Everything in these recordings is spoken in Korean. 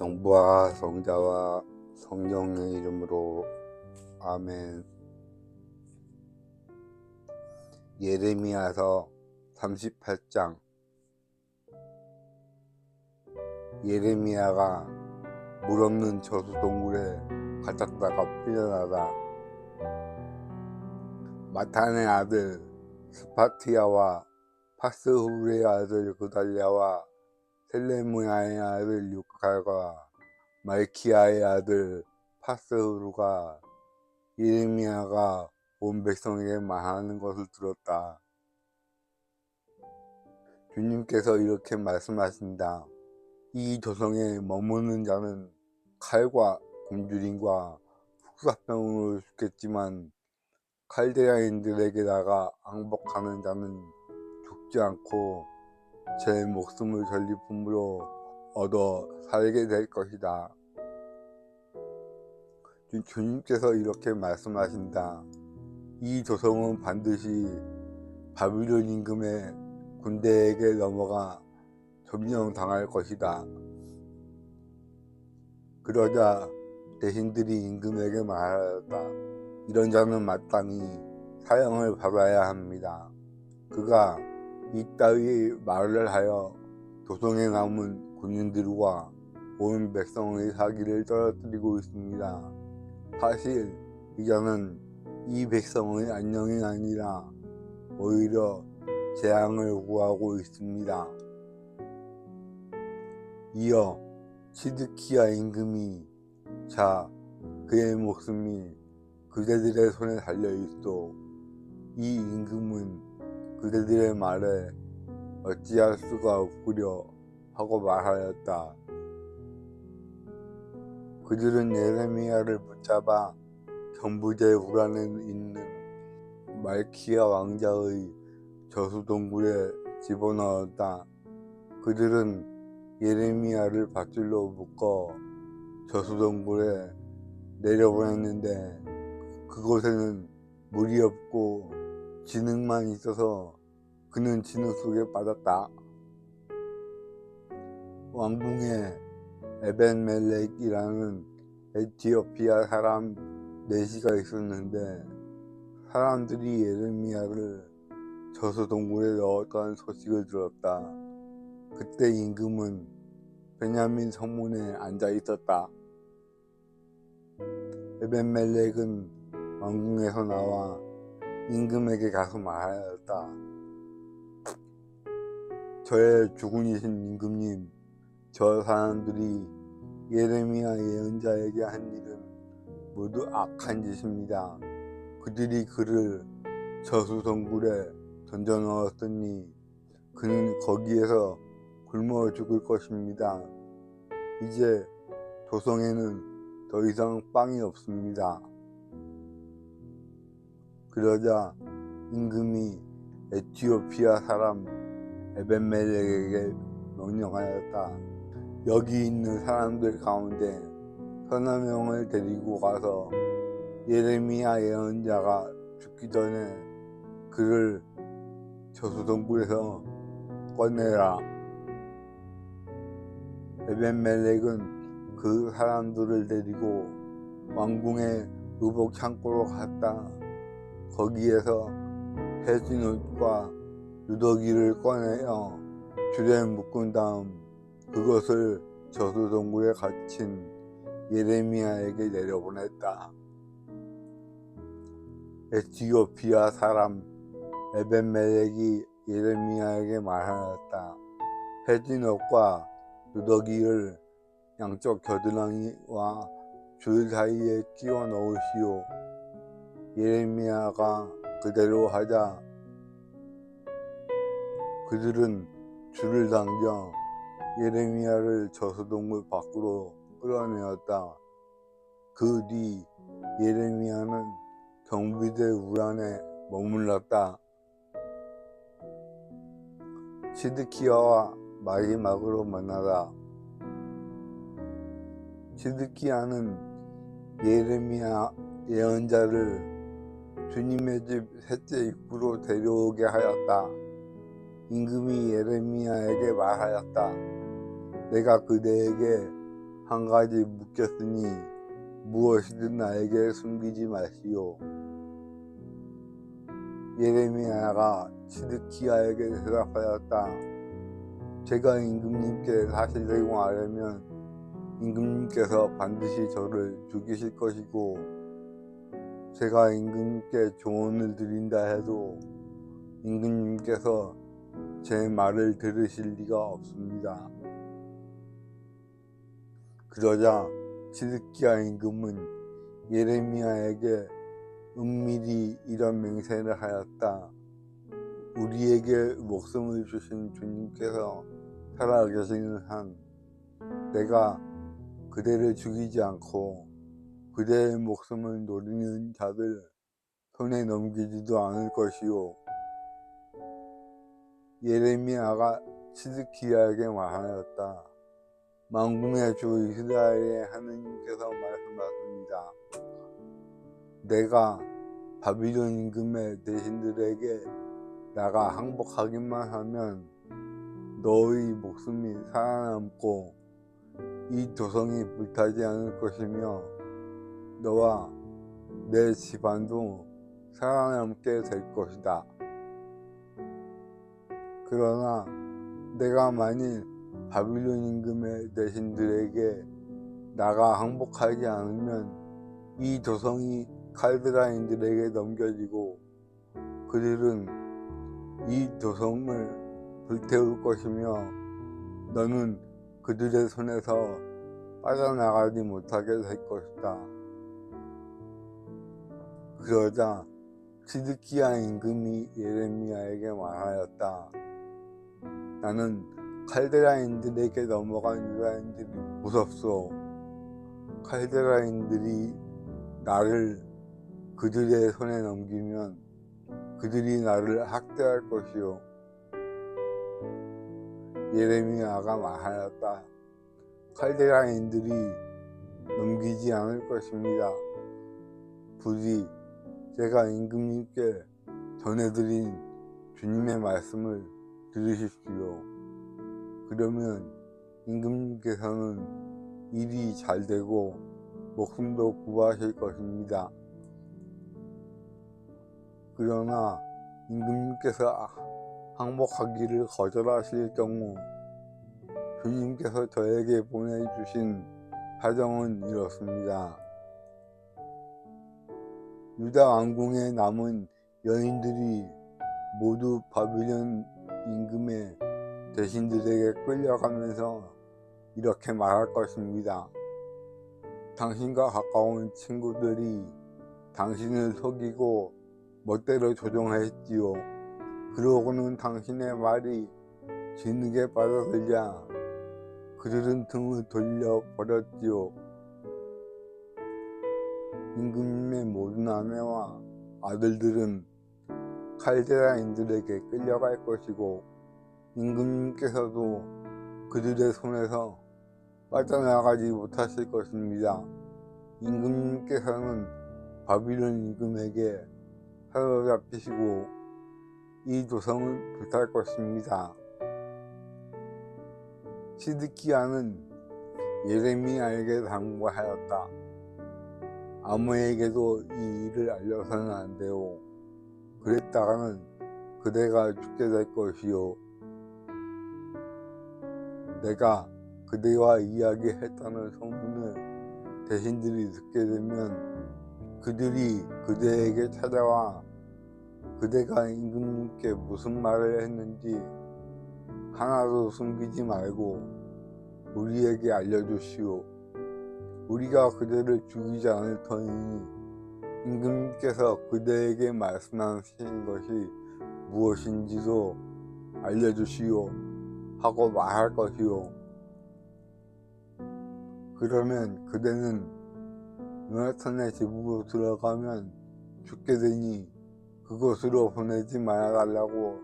성부와 성자와 성령의 이름으로. 아멘. 예레미야서 38장. 예레미야가 물 없는 저수 동굴에 갇혔다가 풀려나다. 마탄의 아들 스파티아와 파스후르의 아들 그달랴와 셀레무야의 아들 유칼과 말키아의 아들 파스후르가 예레미야가 온 백성에게 말하는 것을 들었다. 주님께서 이렇게 말씀하신다. 이 조성에 머무는 자는 칼과 굶주림과 흑사병으로 죽겠지만 칼데아인들에게 다가 항복하는 자는 죽지 않고 제 목숨을 전리품으로 얻어 살게 될 것이다. 주- 주님께서 이렇게 말씀하신다. 이 조성은 반드시 바빌론 임금의 군대에게 넘어가 점령당할 것이다. 그러자 대신들이 임금에게 말하였다. 이런 자는 마땅히 사형을 받아야 합니다. 그가 이따위 말을 하여 도성에 남은 군인들과 온 백성의 사기를 떨어뜨리고 있습니다. 사실 이자는 이 백성의 안녕이 아니라 오히려 재앙을 구하고 있습니다. 이어 시드키야 임금이 자 그의 목숨이 그대들의 손에 달려 있어 이 임금은 그대들의 말에 어찌할 수가 없구려 하고 말하였다. 그들은 예레미야를 붙잡아 경부제 우란에 있는 말키야 왕자의 저수동굴에 집어넣었다. 그들은 예레미야를 밧줄로 묶어 저수동굴에 내려보냈는데 그곳에는 물이 없고 진흙만 있어서 그는 진흙 속에 빠졌다. 왕궁에 에벤멜렉이라는 에티오피아 사람 넷이가 있었는데 사람들이 예레미야를 저수동굴에 넣었다는 소식을 들었다. 그때 임금은 베냐민 성문에 앉아 있었다. 에벤멜렉은 왕궁에서 나와 임금에게 가서 말하였다. 저의 주군이신 임금님, 저 사람들이 예레미야 예언자에게 한 일은 모두 악한 짓입니다. 그들이 그를 저수동굴에 던져 넣었더니 그는 거기에서 굶어 죽을 것입니다. 이제 도성에는 더 이상 빵이 없습니다. 그러자 임금이 에티오피아 사람 에벤멜렉에게 명령하였다. 여기 있는 사람들 가운데 서너 명을 데리고 가서 예레미야 예언자가 죽기 전에 그를 저수동굴에서 꺼내라. 에벤멜렉은 그 사람들을 데리고 왕궁의 의복 창고로 갔다. 거기에서 해진 옷과 누더기를 꺼내어 줄에 묶은 다음 그것을 저수동굴에 갇힌 예레미야에게 내려보냈다. 에티오피아 사람 에벤멜렉이 예레미야에게 말하였다. 해진옷과 누더기를 양쪽 겨드랑이와 줄 사이에 끼워 넣으시오. 예레미야가 그대로 하자 그들은 줄을 당겨 예레미야를 저수동굴 밖으로 끌어내었다. 그 뒤 예레미야는 경비대 우란에 머물렀다. 시드키야와 마지막으로 만나다. 시드키야는 예레미야 예언자를 주님의 집 셋째 입구로 데려오게 하였다. 임금이 예레미야에게 말하였다. 내가 그대에게 한 가지 묻겠으니 무엇이든 나에게 숨기지 마시오. 예레미야가 시드키야에게 대답하였다. 제가 임금님께 사실을 말하면 임금님께서 반드시 저를 죽이실 것이고 제가 임금님께 조언을 드린다 해도 임금님께서 제 말을 들으실 리가 없습니다. 그러자 시드키야 임금은 예레미야에게 은밀히 이런 맹세를 하였다. 우리에게 목숨을 주신 주님께서 살아계시는 한 내가 그대를 죽이지 않고 그대의 목숨을 노리는 자들 손에 넘기지도 않을 것이요. 예레미야가 시드키야에게 말하였다. 만군의 주 이스라엘의 하느님께서 말씀하십니다. 내가 바빌론 임금의 대신들에게 나가 항복하기만 하면 너의 목숨이 살아남고 이 도성이 불타지 않을 것이며 너와 내 집안도 살아남게 될 것이다. 그러나 내가 만일 바빌론 임금의 대신들에게 나가 항복하지 않으면 이 도성이 칼드라인들에게 넘겨지고 그들은 이 도성을 불태울 것이며 너는 그들의 손에서 빠져나가지 못하게 될 것이다. 그러자 시드키야 임금이 예레미야에게 말하였다. 나는 칼데라인들에게 넘어간 유다인들이 무섭소. 칼데라인들이 나를 그들의 손에 넘기면 그들이 나를 학대할 것이요. 예레미야가 말하였다. 칼데라인들이 넘기지 않을 것입니다. 부디 제가 임금님께 전해드린 주님의 말씀을 들으십시오. 그러면 임금님께서는 일이 잘 되고 목숨도 구하실 것입니다. 그러나 임금님께서 항복하기를 거절하실 경우 주님께서 저에게 보내주신 사정은 이렇습니다. 유다 왕궁에 남은 여인들이 모두 바빌론 임금의 대신들에게 끌려가면서 이렇게 말할 것입니다. 당신과 가까운 친구들이 당신을 속이고 멋대로 조종했지요. 그러고는 당신의 말이 진흙에 빠져들자 그들은 등을 돌려 버렸지요. 임금님의 모든 아내와 아들들은 칼데라인들에게 끌려갈 것이고 임금님께서도 그들의 손에서 빠져나가지 못하실 것입니다. 임금님께서는 바빌론 임금에게 사로잡히시고 이 도성을 불탈 것입니다. 시드키야는 예레미야에게 당부하였다. 아무에게도 이 일을 알려서는 안 돼요. 그랬다가는 그대가 죽게 될 것이요. 내가 그대와 이야기했다는 소문을 대신들이 듣게 되면 그들이 그대에게 찾아와 그대가 임금님께 무슨 말을 했는지 하나도 숨기지 말고 우리에게 알려주시오. 우리가 그대를 죽이지 않을 터이니 임금님께서 그대에게 말씀하신 것이 무엇인지도 알려주시오 하고 말할 것이오. 그러면 그대는 요나탄의 집으로 들어가면 죽게 되니 그곳으로 보내지 말아달라고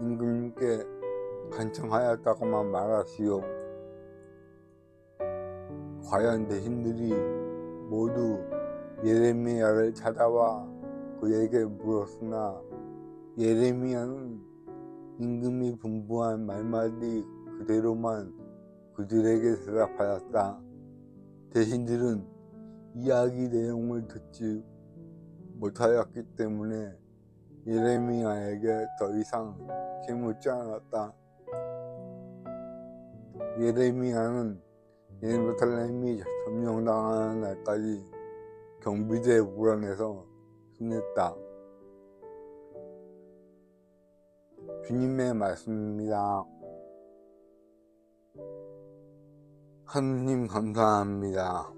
임금님께 간청하였다고만 말하시오. 과연 대신들이 모두 예레미야를 찾아와 그에게 물었으나 예레미야는 임금이 분부한 말마디 그대로만 그들에게 대답하였다. 대신들은 이야기 내용을 듣지 못하였기 때문에 예레미야에게 더 이상 캐묻지 않았다. 예레미야는 예루살렘이 점령당하는 날까지 경비대 무란에서 지냈다. 주님의 말씀입니다. 하느님 감사합니다.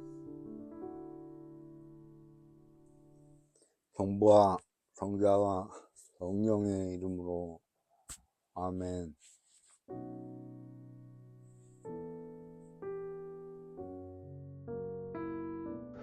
정부와 성자와 성령의 이름으로 아멘.